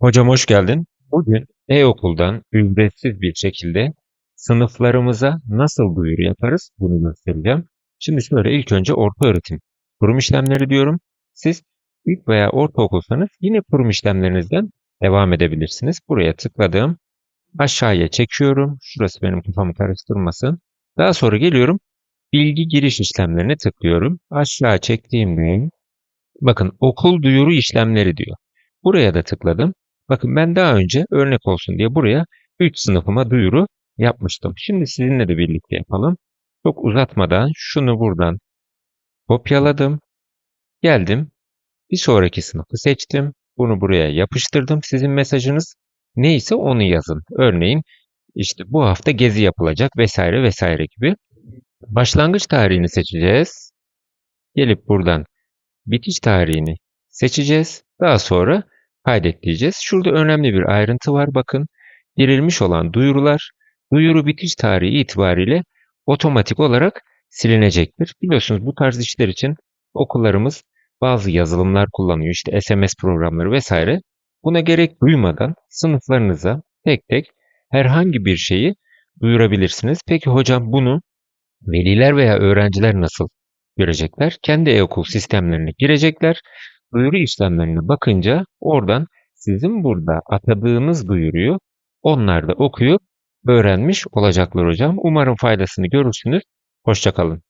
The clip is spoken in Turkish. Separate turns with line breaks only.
Hocam hoş geldin. Bugün e-okuldan ücretsiz bir şekilde sınıflarımıza nasıl duyuru yaparız bunu göstereceğim. Şimdi şöyle ilk önce orta öğretim kurum işlemleri diyorum. Siz ilk veya ortaokulsanız yine kurum işlemlerinizden devam edebilirsiniz. Buraya tıkladım. Aşağıya çekiyorum. Şurası benim kafamı karıştırmasın. Daha sonra geliyorum. Bilgi giriş işlemlerine tıklıyorum. Aşağı çektiğimde bakın okul duyuru işlemleri diyor. Buraya da tıkladım. Bakın ben daha önce örnek olsun diye buraya 3 sınıfıma duyuru yapmıştım. Şimdi sizinle de birlikte yapalım. Çok uzatmadan şunu buradan kopyaladım. Geldim. Bir sonraki sınıfı seçtim. Bunu buraya yapıştırdım. Sizin mesajınız neyse onu yazın. Örneğin işte bu hafta gezi yapılacak vesaire vesaire gibi. Başlangıç tarihini seçeceğiz. Gelip buradan bitiş tarihini seçeceğiz. Daha sonra kaydet diyeceğiz. Şurada önemli bir ayrıntı var bakın. Girilmiş olan duyurular duyuru bitiş tarihi itibariyle otomatik olarak silinecektir. Biliyorsunuz bu tarz işler için okullarımız bazı yazılımlar kullanıyor. İşte SMS programları vesaire. Buna gerek duymadan sınıflarınıza tek tek herhangi bir şeyi duyurabilirsiniz. Peki hocam bunu veliler veya öğrenciler nasıl görecekler? Kendi e-okul sistemlerine girecekler. Duyuru işlemlerine bakınca oradan sizin burada atadığınız duyuruyu onlar da okuyup öğrenmiş olacaklar hocam. Umarım faydasını görürsünüz. Hoşçakalın.